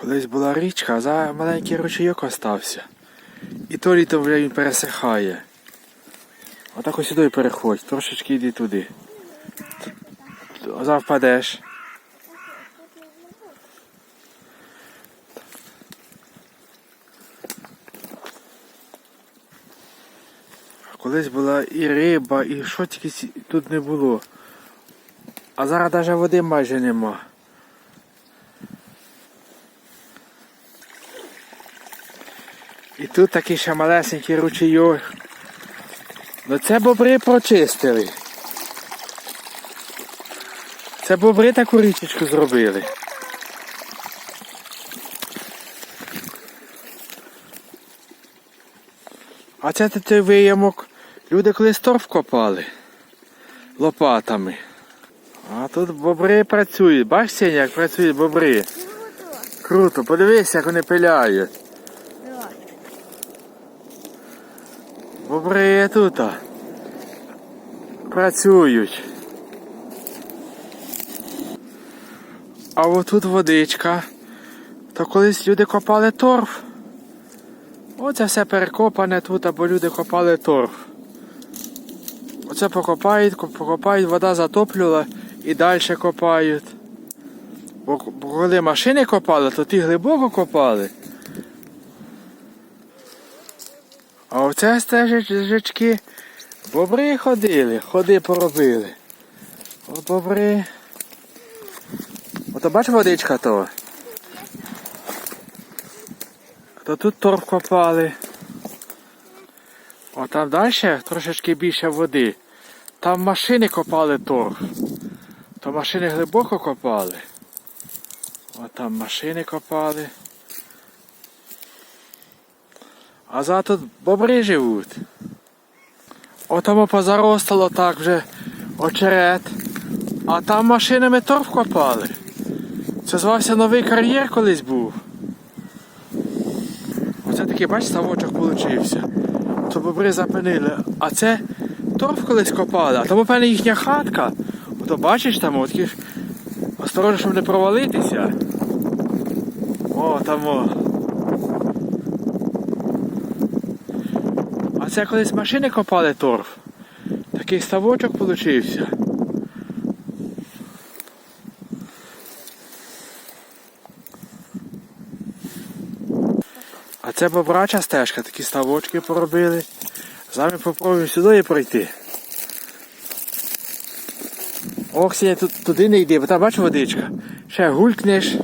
Колись була річка, а зараз маленький ручейок остався. І то літом вже він пересихає. Отак ось сюди переходь, трошечки йди туди. А зараз впадеш. Колись була і риба, і що тільки тут не було. А зараз навіть води майже нема. І тут такий ще малесенький ручейок. Ну це бобри прочистили. Це бобри таку річечку зробили. А це той виямок. Люди колись торф копали лопатами. А тут бобри працюють. Бачиш, як працюють бобри? Круто, подивись, як вони пиляють. Бобри тут. Працюють. А отут водичка. То колись люди копали торф. Оце все перекопане тут, або люди копали торф. Оце покопають, покопають, вода затоплювала і далі копають. Бо, бо коли машини копали, то ті глибоко копали. А оце стежечки бобри ходили, ходи поробили. О, бобри. Ото бач водичка то. То тут торф копали. О, там далі трошечки більше води. Там машини копали торф. То машини глибоко копали. О, там машини копали. А за тут бобри живуть. О, позаростало так вже очерет. А там машинами торф копали. Це звався новий кар'єр колись був. Оце такий, бач, ставочок получився. То бобри запинили. А це торф колись копали, а тому, певне, їхня хатка. Ото бачиш там, от, такі осторожно, щоб не провалитися. О, там о. Це колись машини копали торф. Такий ставочок получився. А це бобрача стежка, такі ставочки поробили. Зараз попробуємо сюди пройти. Ох, Сіня, тут туди не йди, бо там бачиш водичка. Ще гулькнеш.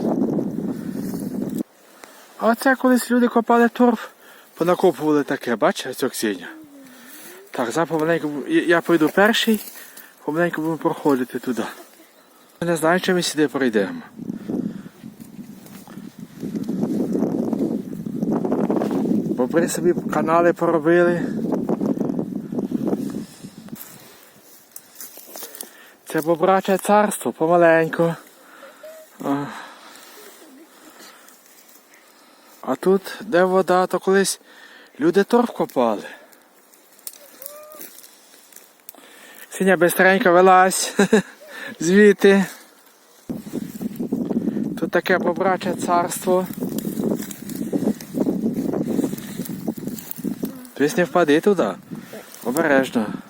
А це колись люди копали торф, понакопували таке, бачиш, цю Ксеня. Так, зараз помаленьку, я- пойду перший, помаленьку будемо проходити туди. Я Не знаю, чи ми сюди пройдемо. Бобри собі канали поробили. Це бобраче царство помаленьку. А. Тут, де вода, то колись люди торф копали. Синя бистренько вилазь звідти. Тут таке бобраче царство. Тобто не впади туди. Обережно.